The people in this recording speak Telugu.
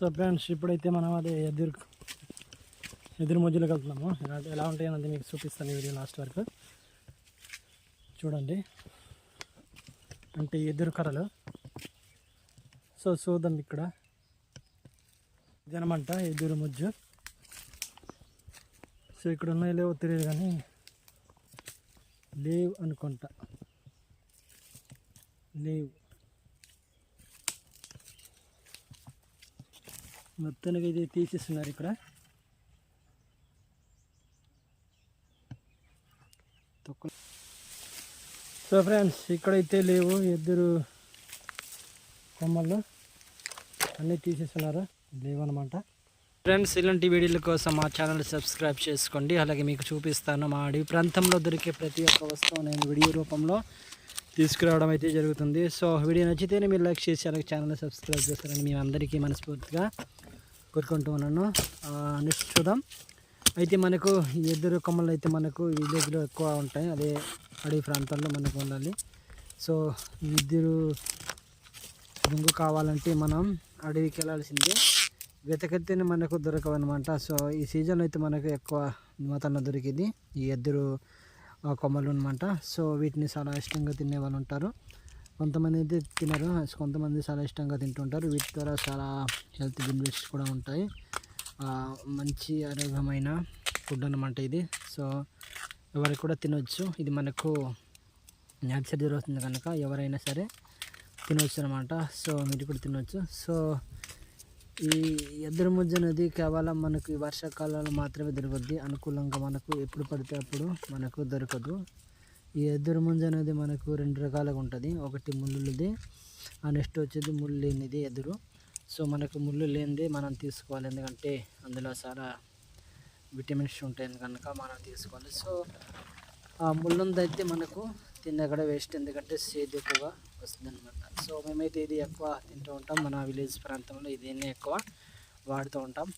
సో ఫ్రెండ్స్ ఇప్పుడైతే మనం అదే ఎదురు ఎదురు మధ్యలోకి వెళ్తున్నాము. ఎలా ఎలా మీకు చూపిస్తాను ఈ వీడియో లాస్ట్ వరకు. చూడండి. అంటే ఎదురు కర్రలు. సో చూద్దాం ఇక్కడ. జనమంట ఎదురు ముజ్జు సో ఇక్కడ ఉన్నాయో లేవో తెలియదు కానీ లేవు అనుకుంటా. లేవు. మొత్తానికి ఇది తీసేస్తున్నారు ఇక్కడ. సో ఫ్రెండ్స్ ఇక్కడైతే లేవు ఇద్దరు కొమ్మలు. అన్నీ తీసేస్తున్నారు. లేవు అనమాట ఫ్రెండ్స్ ఇలాంటి వీడియోల కోసం మా ఛానల్ సబ్స్క్రైబ్ చేసుకోండి. అలాగే మీకు చూపిస్తాను మా అడవి ప్రాంతంలో దొరికే ప్రతి ఒక్క వస్తువు నేను వీడియో రూపంలో తీసుకురావడం అయితే జరుగుతుంది. సో వీడియో నచ్చితేనే మీరు లైక్ చేసి అలాగే ఛానల్ని సబ్స్క్రైబ్ చేస్తారని మేము అందరికీ మనస్ఫూర్తిగా కోరుకుంటూ ఉన్నాను. నెక్స్ట్ చూద్దాం. అయితే మనకు ఈ ఎదురు కొమ్మలు అయితే మనకు విలేజ్లో ఎక్కువ ఉంటాయి. అదే అడవి ప్రాంతాల్లో మనకు ఉండాలి. సో ఈ ఎదురు దుంగు కావాలంటే మనం అడవికి వెళ్ళాల్సిందే. వెతకైతేనే మనకు దొరకవు అనమాట సో ఈ సీజన్ అయితే మనకు ఎక్కువ మొత్తంలో దొరికింది ఈ ఎద్దురు కొమ్మలు అనమాట సో వీటిని చాలా ఇష్టంగా తినే వాళ్ళు ఉంటారు. కొంతమంది అయితే తినరు. కొంతమంది చాలా ఇష్టంగా తింటుంటారు. వీటి ద్వారా చాలా హెల్త్ బెనిఫిట్స్ కూడా ఉంటాయి. మంచి ఆరోగ్యమైన ఫుడ్ అనమాట ఇది. సో ఎవరికి కూడా తినవచ్చు ఇది మనకు న్యాచురల్ జరుగుతుంది కనుక ఎవరైనా సరే తినవచ్చు అనమాట సో మీరు కూడా తినవచ్చు సో ఈ ఎదురు నది అనేది కేవలం మనకు వర్షాకాలంలో మాత్రమే దొరుకుద్ది. అనుకూలంగా మనకు ఎప్పుడు పడితే అప్పుడు మనకు దొరకదు. ఈ ఎదురు ముంజ అనేది మనకు రెండు రకాలుగా ఉంటుంది. ఒకటి ముళ్ళుది ఆ నెక్స్ట్ వచ్చేది ముళ్ళు లేనిది ఎదురు. సో మనకు ముళ్ళు లేనిది మనం తీసుకోవాలి. ఎందుకంటే అందులో చాలా విటమిన్స్ ఉంటాయి కనుక మనం తీసుకోవాలి. సో ఆ ముళ్ళుంది అయితే మనకు కూడా వేస్ట్ ఎందుకంటే సేది ఎక్కువగా వస్తుంది అనమాట సో మేమైతే ఇది ఎక్కువ తింటూ ఉంటాం. మన విలేజ్ ప్రాంతంలో ఇదేనే ఎక్కువ వాడుతూ ఉంటాం.